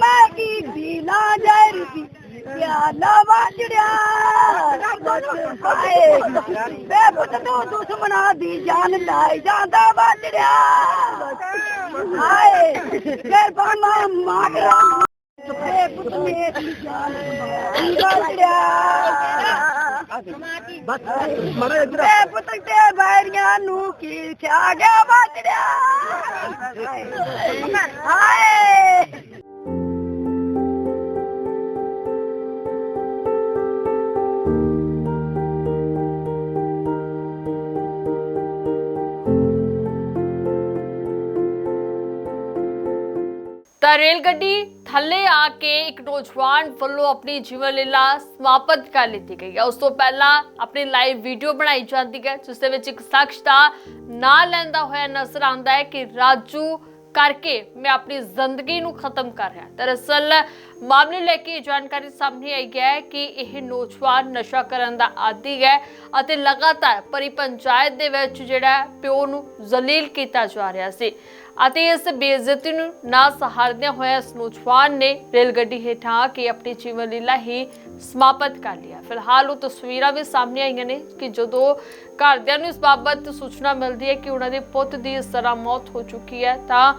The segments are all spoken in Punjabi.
ਮੈਂ ਕੀ ਬੀਲਾ ਜਰ ਦੀ ਪਿਆਲਾ ਵਾਜੜਿਆ। ਬੇ ਪੁੱਤ ਤੂੰ ਦੁਸ਼ਮਣਾ ਦੀ ਜਾਨ ਲਾਈ ਜਾਂਦਾ ਵਾਜੜਿਆ। ਹਾਏ ਫੇਰ ਬਾਮਾ ਮਾਗਰਾ। ਬੇ ਪੁੱਤ ਮੇਰੀ ਜਾਨ ਬਸ। ਮਰੇ ਇਧਰ ਤੇ ਬੈਰੀਆਂ ਨੂੰ ਕੀ ਖਿਆ ਗਿਆ ਵਾਜੜਿਆ ਹਾਏ ਤਾਂ ਰੇਲ ਗੱਡੀ ਥੱਲੇ ਆ ਕੇ ਇੱਕ ਨੌਜਵਾਨ ਵੱਲੋਂ ਆਪਣੀ ਜੀਵਨ ਲੀਲਾ ਸਮਾਪਤ ਕਰ ਲਈ ਗਈ ਹੈ। ਉਸ ਤੋਂ ਪਹਿਲਾਂ ਆਪਣੀ ਲਾਈਵ ਵੀਡੀਓ ਬਣਾਈ ਜਾਂਦੀ ਹੈ, ਜਿਸ ਦੇ ਵਿੱਚ ਇੱਕ ਸ਼ਖਸ ਦਾ ਨਾਂ ਲੈਂਦਾ ਹੋਇਆ ਨਜ਼ਰ ਆਉਂਦਾ ਹੈ ਕਿ ਰਾਜੂ ਕਰਕੇ ਮੈਂ ਆਪਣੀ ਜ਼ਿੰਦਗੀ ਨੂੰ ਖਤਮ ਕਰ ਰਿਹਾ ਦਰਅਸਲ ਮਾਮਲੇ ਲੈ ਕੇ ਇਹ ਜਾਣਕਾਰੀ ਸਾਹਮਣੇ ਆਈ ਹੈ ਕਿ ਇਹ ਨੌਜਵਾਨ ਨਸ਼ਾ ਕਰਨ ਦਾ ਆਦੀ ਹੈ ਅਤੇ ਲਗਾਤਾਰ ਪਰੀ ਪੰਚਾਇਤ ਦੇ ਵਿੱਚ ਜਿਹੜਾ ਪਿਓ ਨੂੰ ਜ਼ਲੀਲ ਕੀਤਾ ਜਾ ਰਿਹਾ ਸੀ। ਅਤੇ ਇਸ ਬੇਇੱਜ਼ਤੀ ਨੂੰ ਨਾ ਸਹਾਰਦਿਆਂ ਹੋਇਆ ਇਸ ਨੌਜਵਾਨ ਨੇ ਰੇਲ ਗੱਡੀ ਹੇਠਾਂ ਆ ਕੇ ਆਪਣੀ ਜੀਵਨ ਲੀਲਾ ਹੀ ਸਮਾਪਤ ਕਰ ਲਿਆ। ਫਿਲਹਾਲ ਉਹ ਤਸਵੀਰਾਂ ਵੀ ਸਾਹਮਣੇ ਆਈਆਂ ਨੇ ਕਿ ਜਦੋਂ ਘਰਦਿਆਂ ਨੂੰ ਇਸ ਬਾਬਤ ਸੂਚਨਾ ਮਿਲਦੀ ਹੈ ਕਿ ਉਹਨਾਂ ਦੇ ਪੁੱਤ ਦੀ ਇਸ ਤਰ੍ਹਾਂ ਮੌਤ ਹੋ ਚੁੱਕੀ ਹੈ ਤਾਂ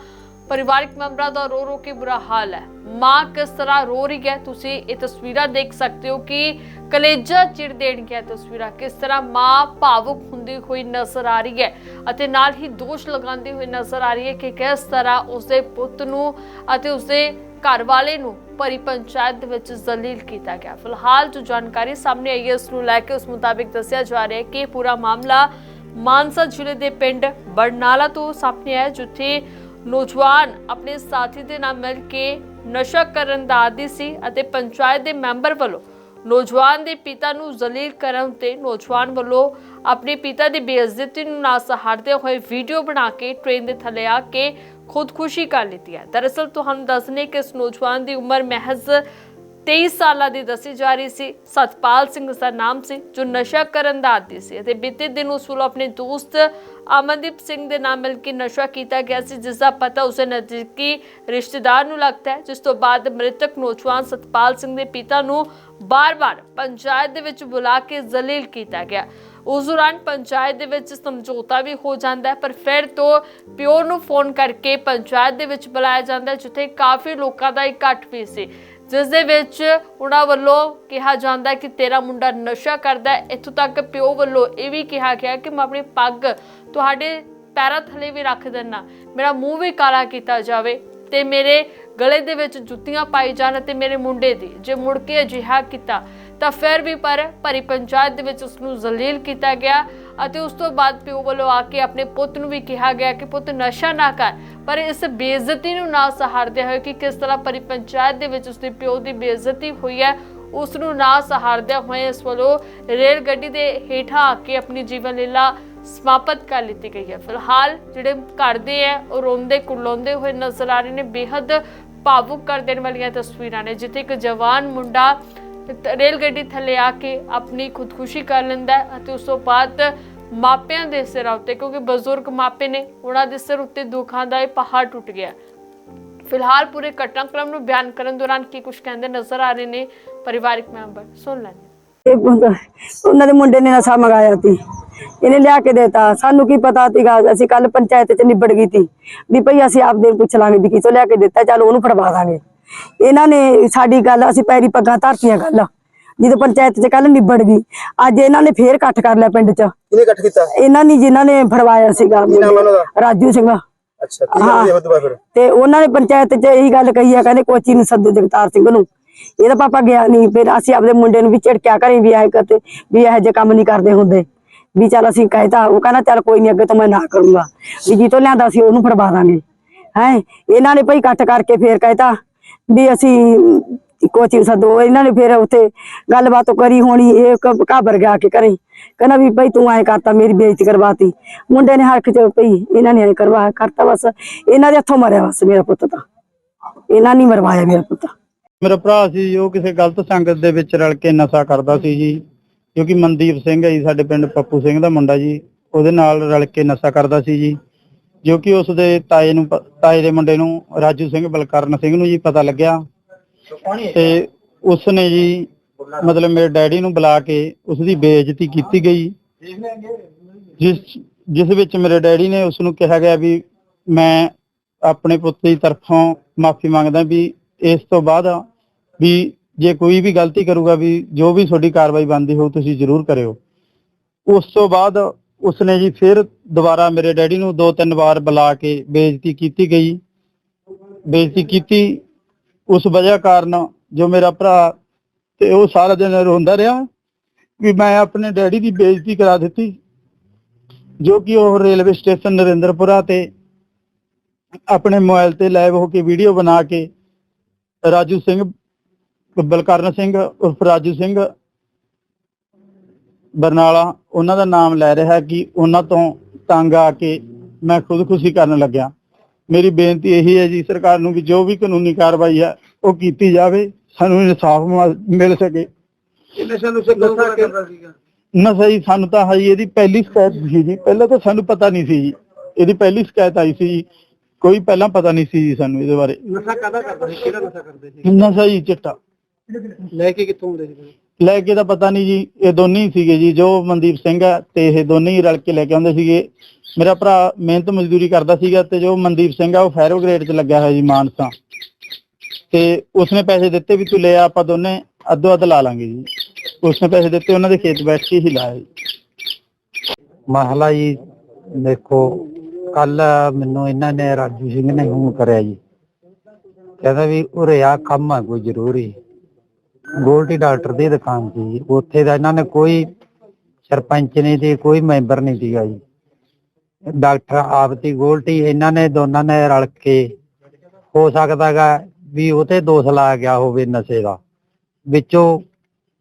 ਪਰਿਵਾਰਕ ਮੈਂਬਰਾਂ ਦਾ ਰੋ ਰੋ ਕੇ ਬੁਰਾ ਹਾਲ ਹੈ। ਮਾਂ ਕਿਸ ਤਰ੍ਹਾਂ ਰੋ ਰਹੀ ਹੈ, ਤੁਸੀਂ ਇਹ ਤਸਵੀਰਾਂ ਦੇਖ ਸਕਦੇ ਹੋ ਕਿ ਕਲੇਜਾ ਚਿਰ ਦੇਣਗੀਆਂ ਤਸਵੀਰਾਂ। ਕਿਸ ਤਰ੍ਹਾਂ ਮਾਂ ਭਾਵੁਕ ਹੁੰਦੀ ਹੋਈ ਨਜ਼ਰ ਆ ਰਹੀ ਹੈ ਅਤੇ ਨਾਲ ਹੀ ਦੋਸ਼ ਲਗਾਉਂਦੀ ਹੋਈ ਨਜ਼ਰ ਆ ਰਹੀ ਹੈ ਕਿ ਕਿਸ ਤਰ੍ਹਾਂ ਉਸਦੇ ਪੁੱਤ ਨੂੰ ਅਤੇ ਉਸਦੇ ਘਰ ਵਾਲੇ ਨੂੰ ਭਰੀ ਪੰਚਾਇਤ ਦੇ ਵਿੱਚ ਜ਼ਲੀਲ ਕੀਤਾ ਗਿਆ। ਫਿਲਹਾਲ ਜੋ ਜਾਣਕਾਰੀ ਸਾਹਮਣੇ ਆਈ ਹੈ ਉਸ ਨੂੰ ਲੈ ਕੇ ਉਸ ਮੁਤਾਬਿਕ ਦੱਸਿਆ ਜਾ ਰਿਹਾ ਹੈ ਕਿ ਪੂਰਾ ਮਾਮਲਾ ਮਾਨਸਾ ਜ਼ਿਲ੍ਹੇ ਦੇ ਪਿੰਡ ਬਰਨਾਲਾ ਤੋਂ ਸਾਹਮਣੇ ਆਇਆ ਜਿੱਥੇ ਨੌਜਵਾਨ ਆਪਣੇ ਸਾਥੀ ਦੇ ਨਾਲ ਮਿਲ ਕੇ ਨਸ਼ਾ ਕਰਨ ਦਾ ਆਦੀ ਸੀ ਅਤੇ ਪੰਚਾਇਤ ਦੇ ਮੈਂਬਰ ਵੱਲੋਂ ਨੌਜਵਾਨ ਦੇ ਪਿਤਾ ਨੂੰ ਜ਼ਲੀਲ ਕਰਨ ਤੇ ਨੌਜਵਾਨ ਵੱਲੋਂ ਆਪਣੇ ਪਿਤਾ ਦੀ ਬੇਇੱਜ਼ਤੀ ਨੂੰ ਨਾ ਸਹਾਰਦੇ ਹੋਏ ਵੀਡੀਓ ਬਣਾ ਕੇ ਟ੍ਰੇਨ ਦੇ ਥੱਲੇ ਆ ਕੇ ਖੁਦਕੁਸ਼ੀ ਕਰ ਲਈ ਹੈ। ਦਰਅਸਲ ਤੁਹਾਨੂੰ ਦੱਸਨੇ ਕਿ ਇਸ ਨੌਜਵਾਨ ਦੀ ਉਮਰ ਮਹਿਜ਼ 23 ਸਾਲਾਂ ਦੀ ਦੱਸੀ ਜਾ ਰਹੀ ਸੀ। ਸਤਪਾਲ ਸਿੰਘ ਉਸ ਦਾ ਨਾਮ ਸੀ, ਜੋ ਨਸ਼ਾ ਕਰਨ ਦਾ ਆਦੀ ਸੀ ਅਤੇ ਬੀਤੇ ਦਿਨ ਉਸ ਵੱਲੋਂ ਆਪਣੇ ਦੋਸਤ ਅਮਨਦੀਪ ਸਿੰਘ ਦੇ ਨਾਲ ਮਿਲ ਕੇ ਨਸ਼ਾ ਕੀਤਾ ਗਿਆ ਸੀ ਜਿਸ ਦਾ ਪਤਾ ਉਸੇ ਨਜ਼ਦੀਕੀ ਰਿਸ਼ਤੇਦਾਰ ਨੂੰ ਲੱਗਦਾ ਹੈ, ਜਿਸ ਤੋਂ ਬਾਅਦ ਮ੍ਰਿਤਕ ਨੌਜਵਾਨ ਸਤਪਾਲ ਸਿੰਘ ਦੇ ਪਿਤਾ ਨੂੰ ਬਾਰ-ਬਾਰ ਪੰਚਾਇਤ ਦੇ ਵਿੱਚ ਬੁਲਾ ਕੇ ਜ਼ਲੀਲ ਕੀਤਾ ਗਿਆ। ਉਸ ਦੌਰਾਨ ਪੰਚਾਇਤ ਦੇ ਵਿੱਚ ਸਮਝੌਤਾ ਵੀ ਹੋ ਜਾਂਦਾ ਹੈ, ਪਰ ਫਿਰ ਤੋਂ ਪਿਓ ਨੂੰ ਫੋਨ ਕਰਕੇ ਪੰਚਾਇਤ ਦੇ ਵਿੱਚ ਬੁਲਾਇਆ ਜਾਂਦਾ ਜਿੱਥੇ ਕਾਫੀ ਲੋਕਾਂ ਦਾ ਇਕੱਠ ਵੀ ਸੀ। ਜਿਸ ਦੇ ਵਿੱਚ ਉਹਨਾਂ ਵੱਲੋਂ ਕਿਹਾ ਜਾਂਦਾ ਕਿ ਤੇਰਾ ਮੁੰਡਾ ਨਸ਼ਾ ਕਰਦਾ ਹੈ। ਇੱਥੋਂ ਤੱਕ ਪਿਓ ਵੱਲੋਂ ਇਹ ਵੀ ਕਿਹਾ ਗਿਆ ਕਿ ਮੈਂ ਆਪਣੀ ਪੱਗ ਤੁਹਾਡੇ ਪੈਰਾਂ ਥੱਲੇ ਵੀ ਰੱਖ ਦਿੰਨਾ ਮੇਰਾ ਮੂੰਹ ਵੀ ਕਾਲਾ ਕੀਤਾ ਜਾਵੇ ਤੇ ਮੇਰੇ ਗਲੇ ਦੇ ਵਿੱਚ ਜੁੱਤੀਆਂ ਪਾਈ ਜਾਣ ਤੇ ਮੇਰੇ ਮੁੰਡੇ ਦੀ ਜੇ ਮੁੜ ਕੇ ਅਜਿਹਾ ਕੀਤਾ ਤਾਂ ਫਿਰ ਵੀ ਪਰ ਭਰੀ ਪੰਚਾਇਤ ਦੇ ਵਿੱਚ ਉਸ ਨੂੰ ਜ਼ਲੀਲ ਕੀਤਾ ਗਿਆ ਅਤੇ ਉਸ ਤੋਂ ਬਾਅਦ ਪਿਓ ਵੱਲੋਂ ਆ ਕੇ ਆਪਣੇ ਪੁੱਤ ਨੂੰ ਵੀ ਕਿਹਾ ਗਿਆ ਕਿ ਪੁੱਤ ਨਸ਼ਾ ਨਾ ਕਰ। ਪਰ ਇਸ ਬੇਇੱਜ਼ਤੀ ਨੂੰ ਨਾ ਸਹਾਰਦੇ ਹੋਏ ਕਿ ਕਿਸ ਤਰ੍ਹਾਂ ਭਰੀ ਪੰਚਾਇਤ ਦੇ ਵਿੱਚ ਉਸਦੇ ਪਿਓ ਦੀ ਬੇਇੱਜ਼ਤੀ ਹੋਈ ਹੈ ਉਸ ਨੂੰ ਨਾ ਸਹਾਰਦਿਆਂ ਹੋਏ ਇਸ ਵੱਲੋਂ ਰੇਲ ਗੱਡੀ ਦੇ ਹੇਠਾਂ ਆ ਕੇ ਆਪਣੀ ਜੀਵਨ ਲੀਲਾ ਸਮਾਪਤ ਕਰ ਲਿੱਤੀ ਗਈ ਹੈ। ਫਿਲਹਾਲ ਜਿਹੜੇ ਘਰ ਦੇ ਹੈ, ਉਹ ਰੋਂਦੇ ਕੁਰਲਾਉਂਦੇ ਹੋਏ ਨਜ਼ਰ ਆ ਰਹੇ ਨੇ ਬੇहद ਭਾਵੁਕ ਕਰ ਦੇਣ ਵਾਲੀਆਂ ਤਸਵੀਰਾਂ ਨੇ, ਜਿੱਥੇ ਇੱਕ ਜਵਾਨ ਮੁੰਡਾ ਰੇਲ ਗੱਡੀ ਥੱਲੇ ਆ ਕੇ ਆਪਣੀ ਖੁਦਕੁਸ਼ੀ ਕਰ ਲੈਂਦਾ ਅਤੇ ਉਸ ਤੋਂ ਬਾਅਦ ਮਾਪਿਆਂ ਦੇ ਸਿਰ ਉੱਤੇ, ਕਿਉਂਕਿ ਬਜ਼ੁਰਗ ਮਾਪੇ ਨੇ ਉਹਨਾਂ ਦੇ ਸਿਰ ਉੱਤੇ ਦੁੱਖਾਂ ਦਾ ਇਹ ਪਹਾੜ ਟੁੱਟ ਗਿਆ। ਫਿਲਹਾਲ ਪੂਰੇ ਘਟਨਾਕ੍ਰਮ ਨੂੰ ਬਿਆਨ ਕਰਨ ਦੌਰਾਨ ਕੀ ਕੁਝ ਕਹਿੰਦੇ ਨਜ਼ਰ ਆ ਰਹੇ ਨੇ ਪਰਿਵਾਰਕ ਮੈਂਬਰ? ਸੁਣ ਲੈਂਦੇ ਉਹਨਾਂ ਦੇ ਮੁੰਡੇ ਨੇ ਨਸ਼ਾ ਮੰਗਾਇਆ ਸੀ। ਇਹਨੇ ਲਿਆ ਕੇ ਦੇਤਾ। ਸਾਨੂੰ ਕੀ ਪਤਾ ਸੀਗਾ, ਅਸੀਂ ਕੱਲ ਪੰਚਾਇਤ ਚ ਨਿਬੜ ਗਈ ਸੀ। ਵੀ ਭਈ ਅਸੀਂ ਆਪਦੇ ਪੁੱਛ ਲਾਂਗੇ ਵੀ ਕਿਤੋਂ ਲਿਆ ਕੇ ਦਿੱਤਾ, ਚੱਲ ਉਹਨੂੰ ਫੜਵਾ ਦਾਂਗੇ। ਇਹਨਾਂ ਨੇ ਸਾਡੀ ਗੱਲ, ਅਸੀਂ ਪੈਰੀ ਪੱਗਾਂ ਧਰਤੀਆਂ ਗੱਲ ਜਦੋਂ ਪੰਚਾਇਤ ਚ ਕੱਲ ਨਿਬੜ ਗਈ। ਅੱਜ ਇਹਨਾਂ ਨੇ ਫੇਰ ਇਕੱਠ ਕਰ ਲਿਆ ਪਿੰਡ ਚ। ਕਿਹਨੇ ਇਕੱਠ ਕੀਤਾ? ਇਹਨਾਂ ਨੇ ਜਿਨ੍ਹਾਂ ਨੇ ਫੜਵਾਇਆ ਸੀਗਾ ਕੀ ਨਾਮ ਹੈ ਉਹਨਾਂ ਦਾ? ਰਾਜੂ ਸਿੰਘ। ਅੱਛਾ ਕੀ ਨਾਮ ਹੈ। ਉਹਦੇ ਫਿਰ? ਤੇ ਉਹਨਾਂ ਨੇ ਪੰਚਾਇਤ 'ਚ ਇਹੀ ਗੱਲ ਕਹੀ ਆ ਕਹਿੰਦੇ ਕੋਚੀ ਨੂੰ ਸੱਦੋ ਜਗਤਾਰ ਸਿੰਘ ਨੂੰ। ਇਹਦਾ ਪਾਪਾ ਗਿਆ ਨਹੀਂ ਫਿਰ ਅਸੀਂ ਆਪਦੇ ਮੁੰਡੇ ਨੂੰ ਵੀ ਝਿੜਕਿਆ ਕਰੀ ਵੀ ਐ ਕਰਤੇ ਵੀ ਇਹੋ ਜਿਹੇ ਕੰਮ ਨਹੀਂ ਕਰਦੇ ਹੁੰਦੇ। ਵੀ ਚੱਲ ਅਸੀਂ ਕਹਿਤਾ ਉਹ ਕਹਿੰਦਾ ਚੱਲ ਕੋਈ ਨਹੀਂ ਅੱਗੇ ਤੋਂ ਮੈਂ ਨਾ ਕਰੂੰਗਾ। ਵੀ ਜੀ ਤੋਂ ਲਿਆਂਦਾ ਸੀ ਉਹਨੂੰ ਫੜਵਾ ਦਾਂਗੇ। ਹੈ ਇਹਨਾਂ ਨੇ ਭਈ ਇਕੱਠ ਕਰਕੇ ਫੇਰ ਕਹਿਤਾ ਵੀ ਅਸੀਂ ਕੋਚੀ ਨੂੰ ਇਹਨਾਂ ਨੇ ਫਿਰ ਉੱਥੇ ਗੱਲਬਾਤ ਕਰੀ ਹੋਣੀ, ਇਹ ਘਾਬਰ ਗਿਆ ਕਿ ਕਰੇ ਕਹਿੰਦਾ ਵੀ ਭਈ ਤੂੰ ਐ ਕਰਤਾ, ਮੇਰੀ ਬੇਇੱਜ਼ਤੀ ਕਰਵਾਤੀ। ਮੁੰਡੇ ਨੇ ਹੱਕ ਚ ਭਈ ਇਹਨਾਂ ਨੇ ਐ ਕਰਵਾ ਕਰਤਾ ਬਸ, ਇਹਨਾਂ ਦੇ ਹੱਥੋਂ ਮਰਿਆ ਬਸ ਮੇਰਾ ਪੁੱਤ ਤਾਂ। ਇਹਨਾਂ ਨੇ ਮਰਵਾਇਆ ਮੇਰਾ ਪੁੱਤ। ਮੇਰਾ ਭਰਾ ਸੀ ਜੋ ਕਿਸੇ ਗਲਤ ਸੰਗਤ ਦੇ ਵਿੱਚ ਰਲ ਕੇ ਨਸ਼ਾ ਕਰਦਾ ਸੀ ਜੀ। ਕਿਉਂਕਿ ਮਨਦੀਪ ਸਿੰਘ ਹੈ ਜੀ, ਸਾਡੇ ਪਿੰਡ ਪੱਪੂ ਸਿੰਘ ਦਾ ਮੁੰਡਾ ਜੀ, ਉਹਦੇ ਨਾਲ ਰਲ ਕੇ ਨਸ਼ਾ ਕਰਦਾ ਸੀ ਜੀ। ਜੋ ਕਿ ਉਸ ਦੇ ਤਾਏ ਨੂੰ ਤਾਏ ਦੇ ਮੁੰਡੇ ਨੂੰ ਰਾਜੂ ਸਿੰਘ, ਬਲਕਰਨ ਸਿੰਘ ਨੂੰ ਜੀ ਪਤਾ ਲੱਗਿਆ। ਤੇ ਉਸ ਨੇ ਜੀ ਮਤਲਬ ਮੇਰੇ ਡੈਡੀ ਨੂੰ ਬੁਲਾ ਕੇ ਉਸ ਦੀ ਬੇਇੱਜ਼ਤੀ ਕੀਤੀ ਗਈ। ਜਿਸ ਜਿਸ ਵਿੱਚ ਮੇਰੇ ਡੈਡੀ ਨੇ ਉਸ ਨੂੰ ਕਿਹਾ ਗਿਆ ਵੀ ਮੈਂ ਆਪਣੇ ਪੁੱਤ ਦੀ ਤਰਫੋਂ ਮਾਫੀ ਮੰਗਦਾ ਵੀ ਇਸ ਤੋਂ ਬਾਅਦ ਵੀ ਜੇ ਕੋਈ ਵੀ ਗਲਤੀ ਕਰੂਗਾ ਵੀ ਜੋ ਵੀ ਤੁਹਾਡੀ ਕਾਰਵਾਈ ਬਣਦੀ ਹੋਊ ਤੁਸੀਂ ਜ਼ਰੂਰ ਕਰਿਓ। ਉਸ ਤੋਂ ਬਾਅਦ ਉਸਨੇ ਜੀ ਫਿਰ ਦੁਬਾਰਾ ਮੇਰੇ ਡੈਡੀ ਨੂੰ ਦੋ ਤਿੰਨ ਵਾਰ ਬੁਲਾ ਕੇ ਬੇਇੱਜ਼ਤੀ ਕੀਤੀ ਗਈ। ਬੇਇੱਜ਼ਤੀ ਕੀਤੀ ਉਸ ਵਜ੍ਹਾ ਕਾਰਨ ਜੋ ਮੇਰਾ ਭਰਾ ਤੇ ਉਹ ਸਾਰਾ ਦਿਨ ਰੋਂਦਾ ਰਿਹਾ ਵੀ ਮੈਂ ਆਪਣੇ ਡੈਡੀ ਦੀ ਬੇਇੱਜ਼ਤੀ ਕਰਾ ਦਿੱਤੀ, ਜੋ ਕਿ ਉਹ ਰੇਲਵੇ ਸਟੇਸ਼ਨ ਨਰਿੰਦਰਪੁਰਾ ਤੇ ਆਪਣੇ ਮੋਬਾਈਲ ਤੇ ਲਾਈਵ ਹੋ ਕੇ ਵੀਡੀਓ ਬਣਾ ਕੇ ਰਾਜੂ ਸਿੰਘ, ਬਲਕਰਨ ਸਿੰਘ, ਉਰਫ ਰਾਜੂ ਸਿੰਘ ਬਰਨਾਲਾ, ਉਹਨਾਂ ਦਾ ਨਾਮ ਲੈ ਰਿਹਾ ਕਿ ਉਹਨਾਂ ਤੋਂ ਤੰਗ ਆ ਕੇ ਮੈਂ ਖੁਦਕੁਸ਼ੀ ਕਰਨ ਲੱਗਿਆ। ਮੇਰੀ ਬੇਨਤੀ ਇਹੀ ਹੈ ਜੀ ਸਰਕਾਰ ਨੂੰ ਕਿ ਜੋ ਵੀ ਕਾਨੂੰਨੀ ਕਾਰਵਾਈ ਹੈ ਉਹ ਕੀਤੀ ਜਾਵੇ ਸਾਨੂੰ ਇਨਸਾਫ ਮਿਲ ਸਕੇ। ਨਸ਼ਾ ਕਰਦਾ ਸੀਗਾ? ਨਸ਼ਾ ਜੀ ਸਾਨੂੰ ਤਾਂ ਹਜੇ ਇਹਦੀ ਪਹਿਲੀ ਸ਼ਿਕਾਇਤ ਸੀ ਜੀ। ਪਹਿਲਾਂ ਤਾਂ ਸਾਨੂੰ ਪਤਾ ਨਹੀਂ ਸੀ ਜੀ। ਇਹਦੀ ਪਹਿਲੀ ਸ਼ਿਕਾਇਤ ਆਈ ਸੀ ਜੀ। ਕੋਈ ਪਹਿਲਾਂ ਪਤਾ ਨਹੀਂ ਸੀ ਜੀ ਸਾਨੂੰ ਇਹਦੇ ਬਾਰੇ। ਨਸ਼ਾ ਕਾਹਦਾ ਕਰਦਾ ਸੀ? ਕਿਹੜਾ ਨਸ਼ਾ ਕਰਦੇ ਸੀ? ਨਸ਼ਾ ਜੀ ਚਿੱਟਾ। ਲੈ ਕੇ ਕਿੱਥੋਂ ਹੁੰਦੇ ਸੀ? ਲੈ ਕੇ ਤਾਂ ਪਤਾ ਨਹੀਂ ਜੀ, ਇਹ ਦੋਨੇ ਹੀ ਸੀਗੇ ਜੀ, ਜੋ ਮਨਦੀਪ ਸਿੰਘ ਹੈ ਤੇ ਇਹ ਦੋਨੇ ਹੀ ਰਲ ਕੇ ਲੈ ਕੇ ਆਉਂਦੇ ਸੀਗੇ। ਮੇਰਾ ਭਰਾ ਮਿਹਨਤ ਮਜ਼ਦੂਰੀ ਕਰਦਾ ਸੀਗਾ ਤੇ ਜੋ ਮਨਦੀਪ ਸਿੰਘ ਆ, ਉਹ ਫੈਰੋ ਗ੍ਰੇਡ 'ਚ ਲੱਗਿਆ ਹੋਇਆ ਜੀ ਮਾਨਸਾ। ਤੇ ਉਸਨੇ ਪੈਸੇ ਦਿੱਤੇ ਵੀ ਤੂੰ ਲੈ ਆ, ਆਪਾਂ ਦੋਨੇ ਅੱਧੋ ਅੱਧ ਲਾ ਲਾਂਗੇ ਜੀ। ਉਸਨੇ ਪੈਸੇ ਦਿੱਤੇ, ਉਹਨਾਂ ਦੇ ਖੇਤ ਬੈਠ ਕੇ ਹੀ ਲਾਇਆ ਜੀ। ਮਹਲਾ ਜੀ, ਦੇਖੋ ਕੱਲ ਮੈਨੂੰ ਇਹਨਾਂ ਨੇ ਰਾਜੂ ਸਿੰਘ ਨੇ ਫੋਨ ਕਰਿਆ ਜੀ। ਕਹਿੰਦਾ ਵੀ ਉਰੇ ਆ, ਕੰਮ ਆ ਕੋਈ ਜ਼ਰੂਰੀ। ਗੋਲਡੀ ਡਾਕਟਰ ਦੀ ਦੁਕਾਨ ਸੀ ਜੀ। ਉੱਥੇ ਦਾ ਇਹਨਾਂ ਨੇ ਕੋਈ ਸਰਪੰਚ ਨਹੀਂ ਸੀ, ਕੋਈ ਮੈਂਬਰ ਨਹੀਂ ਸੀਗਾ ਜੀ। ਡਾਕਟਰ ਆਪ ਦੀ ਗੋਲਡੀ ਇਹਨਾਂ ਨੇ ਦੋਨਾਂ ਨੇ ਰਲ ਕੇ ਹੋ ਸਕਦਾਗਾ ਵੀ ਉਹ ਤੇ ਦੋਸ਼ ਲਾਇਆ ਗਿਆ ਹੋਵੇ ਨਸ਼ੇ ਦਾ। ਵਿੱਚੋਂ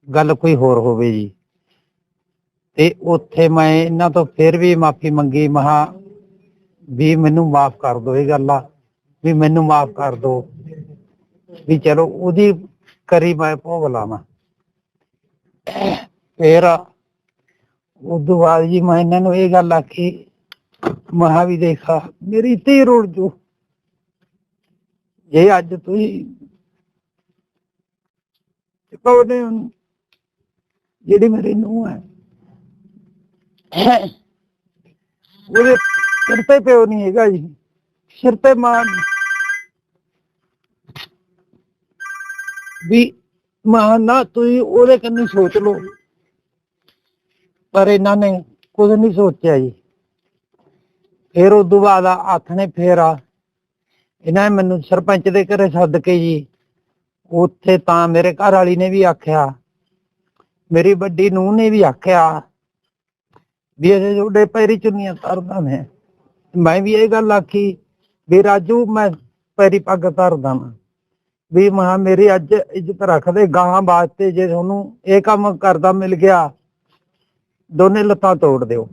ਗੱਲ ਕੋਈ ਹੋਰ ਹੋਵੇ ਜੀ। ਤੇ ਉੱਥੇ ਮੈਂ ਇਹਨਾਂ ਤੋਂ ਫਿਰ ਵੀ ਮਾਫੀ ਮੰਗੀ ਮਹਾ ਵੀ ਮੈਨੂੰ ਮਾਫ ਕਰ ਦਿਓ ਇਹ ਗੱਲ ਆ ਵੀ ਮੈਨੂੰ ਮਾਫ ਕਰ ਦਿਓ। ਵੀ ਚਲੋ ਉਹਦੀ ਕਰੀ ਮੈਂ ਭੋਗ ਲਾਵਾਂ ਫੇਰ ਉਦੋਂ ਬਾਅਦ ਜੀ ਮੈਂ ਇਹਨਾਂ ਨੂੰ ਇਹ ਗੱਲ ਆਖੀ ਮਹਾ ਵੀ ਦੇਖਾ, ਮੇਰੀ ਤੇ ਰੋੜ ਜੋ ਜੇ ਅੱਜ ਤੁਸੀਂ ਚੁਕਾਉਣੇ ਹੋ, ਜਿਹੜੀ ਮੇਰੀ ਨੂੰਹ ਹੈ, ਉਹਦੇ ਸਿਰ ਤੇ ਪਿਓ ਨਹੀਂ ਹੈਗਾ ਜੀ, ਸਿਰ ਤੇ ਮਾਂ ਵੀ ਮਾਂ, ਨਾ ਤੁਸੀਂ ਉਹਦੇ ਕੰਨੀ ਸੋਚ ਲਓ। ਪਰ ਇਹਨਾਂ ਨੇ ਕੁਝ ਨਹੀਂ ਸੋਚਿਆ ਜੀ। ਫਿਰ ਉਦੋਂ ਬਾਅਦ ਹੱਥ ਨੇ ਫੇਰਾ ਇਹਨਾਂ ਨੇ ਮੈਨੂੰ ਸਰਪੰਚ ਦੇ ਘਰੇ ਸੱਦ ਕੇ ਜੀ, ਉੱਥੇ ਤਾਂ ਮੇਰੇ ਘਰ ਵਾਲੀ ਨੇ ਵੀ ਆਖਿਆ, ਮੇਰੀ ਵੱਡੀ ਨੂੰਹ ਨੇ ਵੀ ਆਖਿਆ ਵੀ ਇਹ ਜੋੜੇ ਪੈਰੀ ਚੁੰਨੀਆਂ ਤਰਦਾ ਮੈਂ। ਮੈਂ ਵੀ ਇਹ ਗੱਲ ਆਖੀ ਵੀ ਰਾਜੂ, ਮੈਂ ਪੈਰੀ ਪੱਗ ਧਰਦਾ ਮੈਂ ਵੀ ਮਾਂ ਮੇਰੀ ਅੱਜ ਇੱਜ਼ਤ ਰੱਖਦੇ ਗਾਂ ਵਾਸਤੇ ਜੇ ਤੁਹਾਨੂੰ ਇਹ ਕੰਮ ਕਰਦਾ ਮਿਲ ਗਿਆ, ਦੋਨੇ ਲੱਤਾਂ ਤੋੜ ਦਿਓ।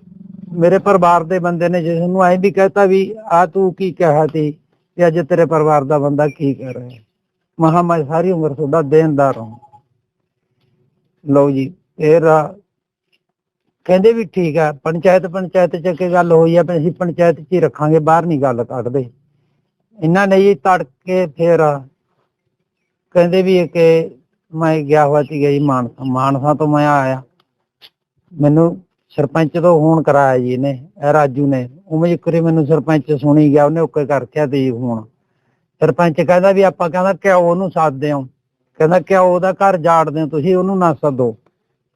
ਮੇਰੇ ਪਰਿਵਾਰ ਦੇ ਬੰਦੇ ਨੇ ਜੇ ਤੁਹਾਨੂੰ ਐਂ ਵੀ ਕਹਤਾ ਵੀ, ਆ ਤੂੰ ਕੀ ਕਿਹਾ ਸੀ ਤੇ ਅੱਜ ਤੇਰੇ ਪਰਿਵਾਰ ਦਾ ਬੰਦਾ ਕੀ ਕਰ ਰਿਹਾ ਹੈ? ਮਹਾ ਮੈਂ ਸਾਰੀ ਉਮਰ ਤੁਹਾਡਾ ਦੇਣਦਾਰ ਹਾਂ। ਲਓ ਜੀ, ਫਿਰ ਕਹਿੰਦੇ ਵੀ ਠੀਕ ਆ, ਪੰਚਾਇਤ ਪੰਚਾਇਤ ਚ ਕੇ ਗੱਲ ਹੋਈ ਆ, ਅਸੀਂ ਪੰਚਾਇਤ ਚ ਹੀ ਰੱਖਾਂਗੇ, ਬਾਹਰ ਨਹੀਂ ਗੱਲ ਕੱਢਦੇ। ਇਹਨਾਂ ਨੇ ਜੀ ਤੜਕੇ ਫੇਰ ਕਹਿੰਦੇ ਵੀ ਇਹ ਕਿ ਮੈਂ ਗਿਆ ਹੋਇਆ ਸੀਗਾ ਜੀ ਮਾਨਸਾ ਮਾਨਸਾ ਤੋਂ ਮੈਂ ਆਇਆ। ਮੈਨੂੰ ਸਰਪੰਚ ਤੋਂ ਫੋਨ ਕਰਾਇਆ ਜੀ ਇਹਨੇ, ਇਹ ਰਾਜੂ ਨੇ। ਉਵੇਂ ਇੱਕ ਮੈਨੂੰ ਸਰਪੰਚ ਸੁਣੀ ਗਿਆ, ਉਹਨੇ ਓਕੇ ਕਰਕੇ ਤੇ ਜੀ ਸਰਪੰਚ ਕਹਿੰਦਾ ਵੀ ਆਪਾਂ ਕਹਿੰਦਾ ਕਿਉਂ ਉਹਨੂੰ ਸਾਧਦੇ ਹੋ ਕਹਿੰਦਾ ਕਿਉਂ ਉਹਦਾ ਘਰ ਜਾੜਦੇ ਹੋ ਤੁਸੀਂ, ਉਹਨੂੰ ਨਾ ਸੱਦੋ।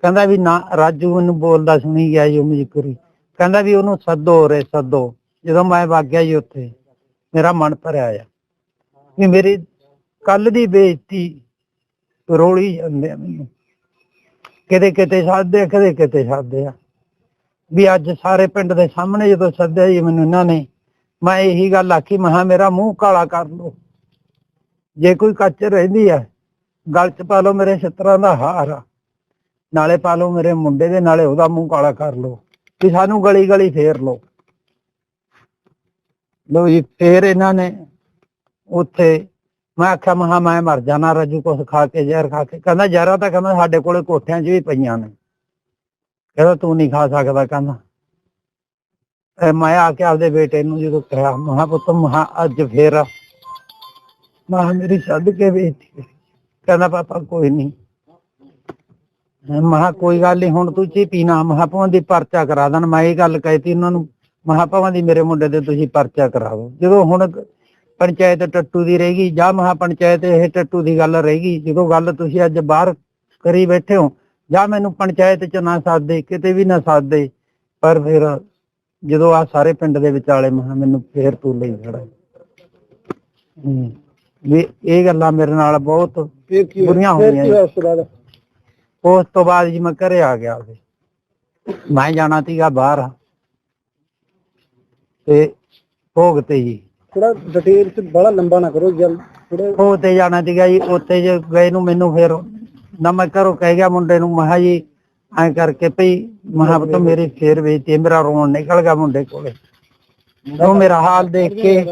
ਕਹਿੰਦਾ ਵੀ ਨਾ, ਰਾਜੂ ਮੈਨੂੰ ਬੋਲਦਾ ਸੁਣੀ ਗਿਆ ਜੀ ਉਹ ਕਰੀ ਕਹਿੰਦਾ ਵੀ ਉਹਨੂੰ ਸੱਦੋ ਰੇ ਸੱਦੋ। ਜਦੋਂ ਮੈਂ ਵਗ ਗਿਆ ਜੀ ਉੱਥੇ, ਮੇਰਾ ਮਨ ਭਰਿਆ ਆ। ਵੀ ਮੇਰੀ ਕੱਲ ਦੀ ਬੇਇੱਜ਼ਤੀ ਰੋਲੀ ਜਾਂਦੇ ਆ ਮੈਨੂੰ। ਕਿਤੇ ਕਿਤੇ ਸਾਧਦੇ ਆ ਕਦੇ ਕਿਤੇ ਸਾਧਦੇ ਆ। ਵੀ ਅੱਜ ਸਾਰੇ ਪਿੰਡ ਦੇ ਸਾਹਮਣੇ ਜਦੋਂ ਸੱਦਿਆ ਜੀ ਮੈਨੂੰ ਇਹਨਾਂ ਨੇ, ਮੈਂ ਇਹੀ ਗੱਲ ਆਖੀ, ਮੈਂ ਮੇਰਾ ਮੂੰਹ ਕਾਲਾ ਕਰ ਲੋ ਜੇ ਕੋਈ ਕੱਚ ਰਹਿੰਦੀ ਆ, ਗਲ ਚ ਪਾ ਲਓ ਮੇਰੇ ਛਤਰਾਂ ਦਾ ਹਾਰ ਆ। ਨਾਲੇ ਪਾ ਲਓ ਮੇਰੇ ਮੁੰਡੇ ਦੇ, ਨਾਲੇ ਉਹਦਾ ਮੂੰਹ ਕਾਲਾ ਕਰ ਲੋ ਵੀ ਸਾਨੂੰ ਗਲੀ ਗਲੀ ਫੇਰ ਲਓ। ਲੋ ਜੀ, ਫੇਰ ਇਹਨਾਂ ਨੇ ਉੱਥੇ ਮੈਂ ਆਖਿਆ ਮਹਾ ਮੈਂ ਮਰ ਜਾਣਾ ਰਾਜੂ, ਕੁਛ ਖਾ ਕੇ, ਜ਼ਹਿਰ ਖਾ ਕੇ। ਕਹਿੰਦਾ, ਜ਼ਹਿਰਾਂ ਤਾਂ ਕਹਿੰਦਾ ਸਾਡੇ ਕੋਲੇ ਕੋਠਿਆਂ 'ਚ ਵੀ ਪਈਆਂ ਨੇ। ਕਹਿੰਦਾ, ਤੂੰ ਨਹੀਂ ਖਾ ਸਕਦਾ, ਕਹਿੰਦਾ। ਮੈਂ ਆ ਕੇ ਆਪਦੇ ਬੇਟੇ ਨੂੰ ਜਦੋਂ ਕਿਹਾ ਮਹਾ ਪੁੱਤ ਮਹਾ ਅੱਜ ਫੇਰ ਮਹਾ ਮੇਰੀ ਛੱਡ ਕੇ ਵੇਚੀ ਕਹਿੰਦਾ, ਪਾਪਾ, ਕੋਈ ਨਹੀਂ। ਮਹਾ ਕੋਈ ਗੱਲ ਨਹੀਂ, ਹੁਣ ਤੂੰ ਚੀਪੀ ਨਾ ਮਹਾ ਭਾਵਾਂ ਦੀ ਪਰਚਾ ਕਰਾ ਦੇਣ। ਮੈਂ ਇਹ ਗੱਲ ਕਹਿਤੀ ਉਹਨਾਂ ਨੂੰ। ਮਹਾ ਭਾਵਾਂ ਦੀ ਮੇਰੇ ਮੁੰਡੇ ਦੇ ਤੁਸੀਂ ਪਰਚਾ ਕਰਾ ਜਦੋਂ ਹੁਣ ਪੰਚਾਇਤ ਟੱਟੂ ਦੀ ਰਹੇਗੀ ਜਾਂ ਮਹਾ ਪੰਚਾਇਤ ਇਹ ਟੱਟੂ ਦੀ ਗੱਲ ਰਹੇਗੀ ਜਦੋਂ ਗੱਲ ਤੁਸੀਂ ਅੱਜ ਬਾਹਰ ਕਰੀ ਬੈਠੇ ਹੋ ਜਾਂ ਮੈਨੂੰ ਪੰਚਾਇਤ ਚ ਨਾ ਸਾਦੇ ਕਿਤੇ ਵੀ ਨਾ ਸਾਦੇ ਪਰ ਫਿਰ ਜਦੋਂ ਆ ਸਾਰੇ ਪਿੰਡ ਦੇ ਵਿਚਾਲੇ ਮਹਾ ਮੈਨੂੰ ਫੇਰ ਤੂੰ ਲਈ ਖੜਾ। ਵੀ ਇਹ ਗੱਲਾਂ ਮੇਰੇ ਨਾਲ ਬਹੁਤ ਬੁਰੀਆਂ ਹੋਈਆਂ ਉਸ ਤੋਂ ਬਾਅਦ? ਜੀ ਮੈਂ ਘਰੇ ਆ ਗਿਆ ਮੈਂ ਜਾਣਾ ਸੀਗਾ ਬਾਹਰ। ਤੇ ਭੋਗ ਤੇ ਜੀ। ਥੋੜਾ ਡਿਟੇਲ ਚ ਬੜਾ ਲੰਬਾ ਨਾ ਕਰੋ ਜਲ ਥੋੜਾ ਤੇ ਜਾਣਾ ਸੀਗਾ ਜੀ ਉੱਥੇ ਜੇ ਗਏ ਨੂੰ ਮੈਨੂੰ ਫਿਰ ਨਾ ਮੈਂ ਘਰੋਂ ਕਹਿ ਗਿਆ ਮੁੰਡੇ ਨੂੰ ਮਹਾ ਜੀ ਐਂ ਕਰਕੇ ਭਈ ਮਹਾ ਪੁੱਤ ਮੇਰੀ ਫੇਰ ਵੇਚਤੀ ਮੇਰਾ ਰੋਣ ਨਿਕਲ ਗਿਆ ਮੁੰਡੇ ਕੋਲੇ। ਉਹ ਮੇਰਾ ਹਾਲ ਦੇਖ ਕੇ